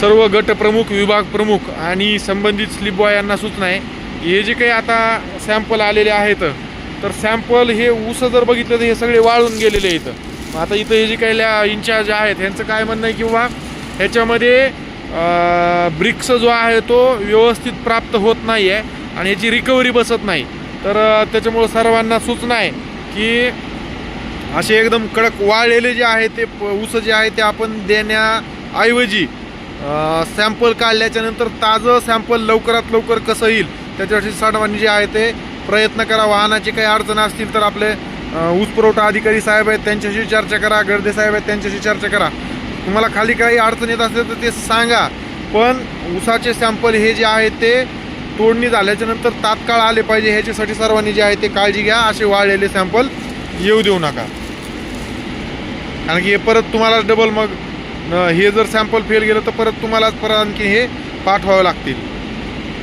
सर्व गट प्रमुख विभाग प्रमुख आणि संबंधित स्लीप बॉय यांना सूचना आहे. हे जे काही आता सॅम्पल आलेले आहेत तर सॅम्पल हे ऊस जर बघितलं तर हे सगळे वाळून गेलेले आहेत. मग आता इथं हे जे काही इन्चार्ज आहेत ह्यांचं काय म्हणणं आहे किंवा ह्याच्यामध्ये ब्रिक्स जो आहे तो व्यवस्थित प्राप्त होत नाही आहे आणि ह्याची रिकव्हरी बसत नाही. तर त्याच्यामुळं सर्वांना सूचना आहे की असे एकदम कडक वाळलेले जे आहे ते प- ऊस जे आहे ते आपण देण्याऐवजी सॅम्पल काढल्याच्यानंतर ताजं सॅम्पल लवकरात लवकर कसं येईल त्याच्यासाठी सर्वांनी जे आहे ते प्रयत्न करा. वाहनाची काही अडचण असतील तर आपले ऊस पुरवठा अधिकारी साहेब आहेत त्यांच्याशी चर्चा करा. गर्दे साहेब आहेत त्यांच्याशी चर्चा करा. तुम्हाला खाली काही अडचण येत असेल तर ते सांगा. पण ऊसाचे सॅम्पल हे जे आहे ते तोडणी झाल्याच्यानंतर तात्काळ आले पाहिजे ह्याच्यासाठी सर्वांनी जे आहे ते काळजी घ्या. असे वाळलेले सॅम्पल येऊ देऊ नका. कारण की हे परत तुम्हाला डबल मग हे जर सॅम्पल फेल गेलं तर परत तुम्हालाच परत आणखी हे पाठवावं लागतील.